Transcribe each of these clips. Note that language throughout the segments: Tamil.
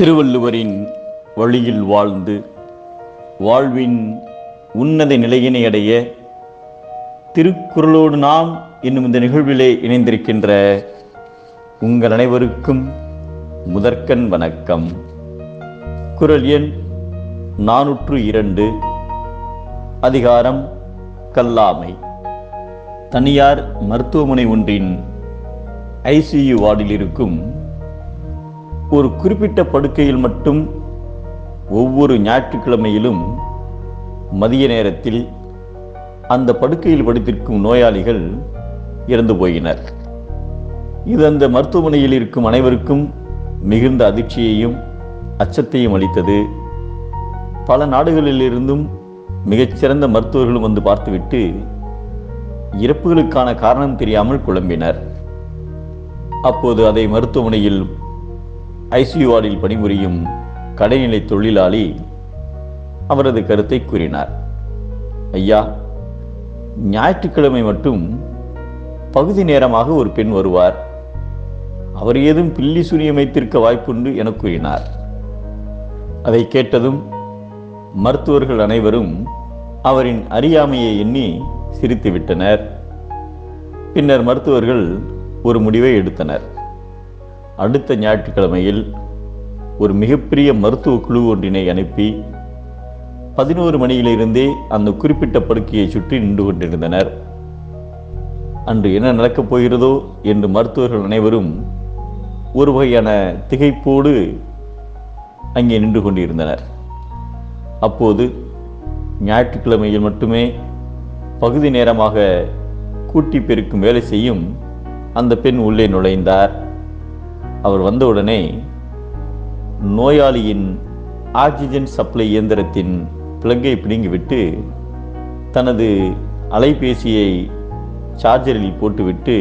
திருவள்ளுவரின் வழியில் வாழ்ந்து வாழ்வின் உன்னத நிலையினை அடைய திருக்குறளோடு நாம் என்னும் இந்த நிகழ்விலே இணைந்திருக்கின்ற உங்கள் அனைவருக்கும் முதற்கண் வணக்கம். குறள் எண் நானூற்று இரண்டு அதிகாரம் கல்லாமை. தனியார் மருத்துவமனை ஒன்றின் ஐசியு வார்டில் இருக்கும் ஒரு குறிப்பிட்ட படுக்கையில் மட்டும் ஒவ்வொரு ஞாயிற்றுக்கிழமையிலும் மதிய நேரத்தில் அந்த படுக்கையில் படுத்திருக்கும் நோயாளிகள் இறந்து போயினர். இது அந்த மருத்துவமனையில் இருக்கும் அனைவருக்கும் மிகுந்த அதிர்ச்சியையும் அச்சத்தையும் அளித்தது. பல நாடுகளிலிருந்தும் மிகச்சிறந்த மருத்துவர்களும் வந்து பார்த்துவிட்டு இறப்புகளுக்கான காரணம் தெரியாமல் குழம்பினர். அப்போது அதை மருத்துவமனையில் ஐசியூ வார்டில் பணிபுரியும் கடைநிலை தொழிலாளி அவரது கருத்தை கூறினார். ஐயா ஞாயிற்றுக்கிழமை மட்டும் பகுதி நேரமாக ஒரு பெண் வருவார். அவர் ஏதும் பில்லி சுனியம் வைத்திருக்க வாய்ப்புண்டு என கூறினார். அதை கேட்டதும் மருத்துவர்கள் அனைவரும் அவரின் அறியாமையை எண்ணி சிரித்துவிட்டனர். பின்னர் மருத்துவர்கள் ஒரு முடிவை எடுத்தனர். அடுத்த ஞாயிற்றுக்கிழமையில் ஒரு மிகப்பெரிய மருத்துவ குழு ஒன்றினை அனுப்பி பதினோரு மணியிலிருந்தே அந்த குறிப்பிட்ட படுக்கையை சுற்றி நின்று கொண்டிருந்தனர். அன்று என்ன நடக்கப் போகிறதோ என்று மருத்துவர்கள் அனைவரும் ஒரு வகையான திகைப்போடு அங்கே நின்று கொண்டிருந்தனர். அப்போது ஞாயிற்றுக்கிழமையில் மட்டுமே பகுதி நேரமாக கூட்டி பெருக்கும் வேலை செய்யும் அந்த பெண் உள்ளே நுழைந்தார். அவர் வந்தவுடனே நோயாளியின் ஆக்சிஜன் சப்ளை இயந்திரத்தின் பிளங்கை பிடுங்கிவிட்டு தனது அலைபேசியை சார்ஜரில் போட்டுவிட்டு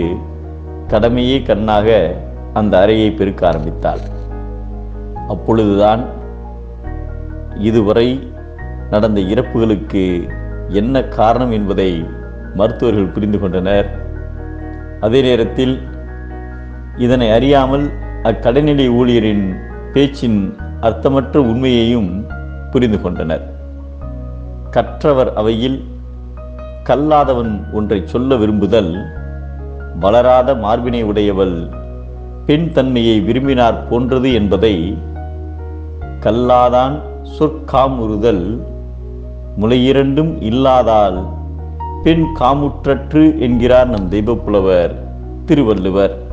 கடமையே கண்ணாக அந்த அறையை பெருக்க ஆரம்பித்தாள். அப்பொழுதுதான் இதுவரை நடந்த இறப்புகளுக்கு என்ன காரணம் என்பதை மருத்துவர்கள் புரிந்து கொண்டனர். அதே நேரத்தில் இதனை அறியாமல் அக்கடைநிலை ஊழியரின் பேச்சின் அர்த்தமற்ற உண்மையையும் புரிந்து கொண்டனர். கற்றவர் அவையில் கல்லாதவன் ஒன்றை சொல்ல விரும்புதல் வளராத மார்பினை உடையவள் பெண் தன்மையை விரும்பினார் போன்றது என்பதை கல்லாதான் சொற்காமுறுதல் முளையிரண்டும் இல்லாதால் பெண் காமுற்றற்று என்கிறார் நம் தெய்வப்புலவர் திருவள்ளுவர்.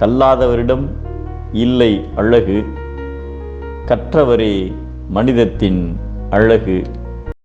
கல்லாதவரிடம் இல்லை அழகு கற்றவரே மனிதத்தின் அழகு.